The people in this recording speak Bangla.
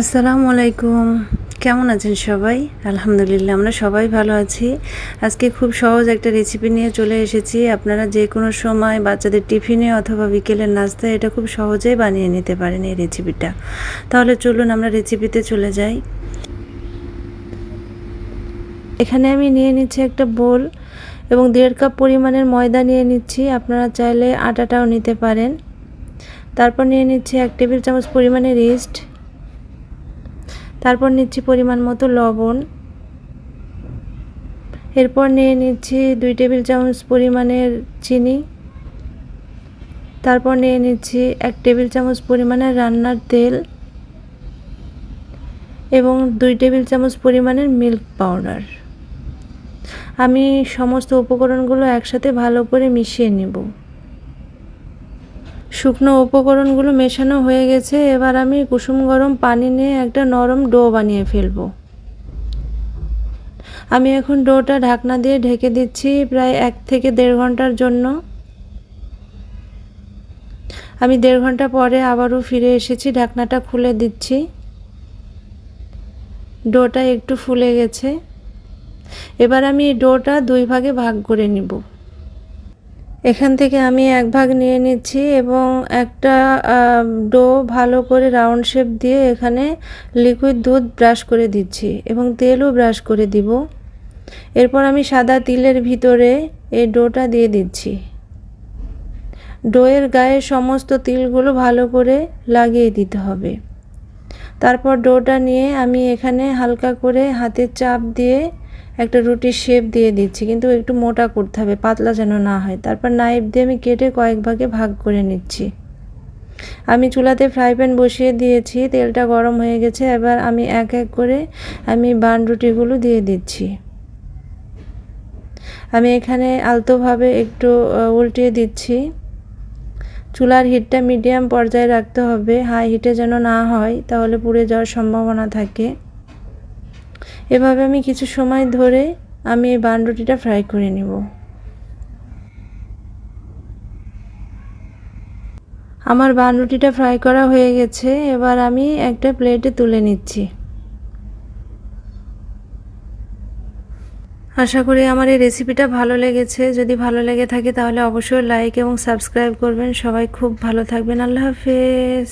আসসালামু আলাইকুম। কেমন আছেন সবাই? আলহামদুলিল্লাহ, আমরা সবাই ভালো আছি। আজকে খুব সহজ একটা রেসিপি নিয়ে চলে এসেছি। আপনারা যে কোনো সময় বাচ্চাদের টিফিনে অথবা বিকেলের নাস্তায় এটা খুব সহজেই বানিয়ে নিতে পারেন এই রেসিপিটা তাহলে চলুন আমরা রেসিপিতে চলে যাই। এখানে আমি নিয়ে নিচ্ছি একটা বোল এবং দেড় কাপ পরিমাণের ময়দা নিয়ে নিচ্ছি। আপনারা চাইলে আটাটাও নিতে পারেন। তারপর নিয়ে নিচ্ছি এক টেবিল চামচ পরিমাণে রিস্ট তারপর নিচ্ছি পরিমাণ মতো লবণ। এরপর নিয়ে নিচ্ছি দুই টেবিল চামচ পরিমাণের চিনি। তারপর নিয়ে নিচ্ছি এক টেবিল চামচ পরিমাণের রান্নার তেল এবং দুই টেবিল চামচ পরিমাণের মিল্ক পাউডার। আমি সমস্ত উপকরণগুলো একসাথে ভালো করে মিশিয়ে নেব। শুকনো উপকরণগুলো মেশানো হয়ে গেছে, এবার আমি কুসুম গরম পানি নিয়ে একটা নরম ডো বানিয়ে ফেলব। আমি এখন ডোটা ঢাকনা দিয়ে ঢেকে দিচ্ছি প্রায় এক থেকে দেড় ঘণ্টার জন্য। আমি দেড় ঘণ্টা পরে আবারও ফিরে এসেছি, ঢাকনাটা খুলে দিচ্ছি। ডোটা একটু ফুলে গেছে। এবার আমি ডোটা দুই ভাগে ভাগ করে নিব। এখান থেকে আমি এক ভাগ নিয়ে নিচ্ছি এবং একটা ডো ভালো করে রাউন্ড শেপ দিয়ে এখানে লিকুইড দুধ ব্রাশ করে দিচ্ছি এবং তেলও ব্রাশ করে দিব। এরপর আমি সাদা তিলের ভিতরে এই ডোটা দিয়ে দিচ্ছি। ডোয়ের গায়ে সমস্ত তিলগুলো ভালো করে লাগিয়ে দিতে হবে। তারপর ডোটা নিয়ে আমি এখানে হালকা করে হাতের চাপ দিয়ে একটা রুটির শেপ দিয়ে দিচ্ছি, কিন্তু একটু মোটা করতে হবে, পাতলা যেন না হয়। তারপর নাইফ দিয়ে আমি কেটে কয়েক ভাগে ভাগ করে নিচ্ছি। আমি চুলাতে ফ্রাই প্যান বসিয়ে দিয়েছি, তেলটা গরম হয়ে গেছে, এবার আমি এক এক করে আমি বান রুটিগুলো দিয়ে দিচ্ছি। আমি এখানে আলতোভাবে একটু উল্টিয়ে দিচ্ছি। চুলার হিটটা মিডিয়াম পর্যায়ে রাখতে হবে হাই হিটে যেন না হয়, তাহলে পুড়ে যাওয়ার সম্ভাবনা থাকে। এভাবে আমি কিছু সময় ধরে আমি এই বান রুটিটা ফ্রাই করে নেব। আমার বান রুটিটা ফ্রাই করা হয়ে গেছে, এবার আমি একটা প্লেটে তুলে নিচ্ছি। আশা করি আমার এই রেসিপিটা ভালো লেগেছে। যদি ভালো লেগে থাকে তাহলে অবশ্যই লাইক এবং সাবস্ক্রাইব করবেন। সবাই খুব ভালো থাকবেন। আল্লাহ হাফেজ।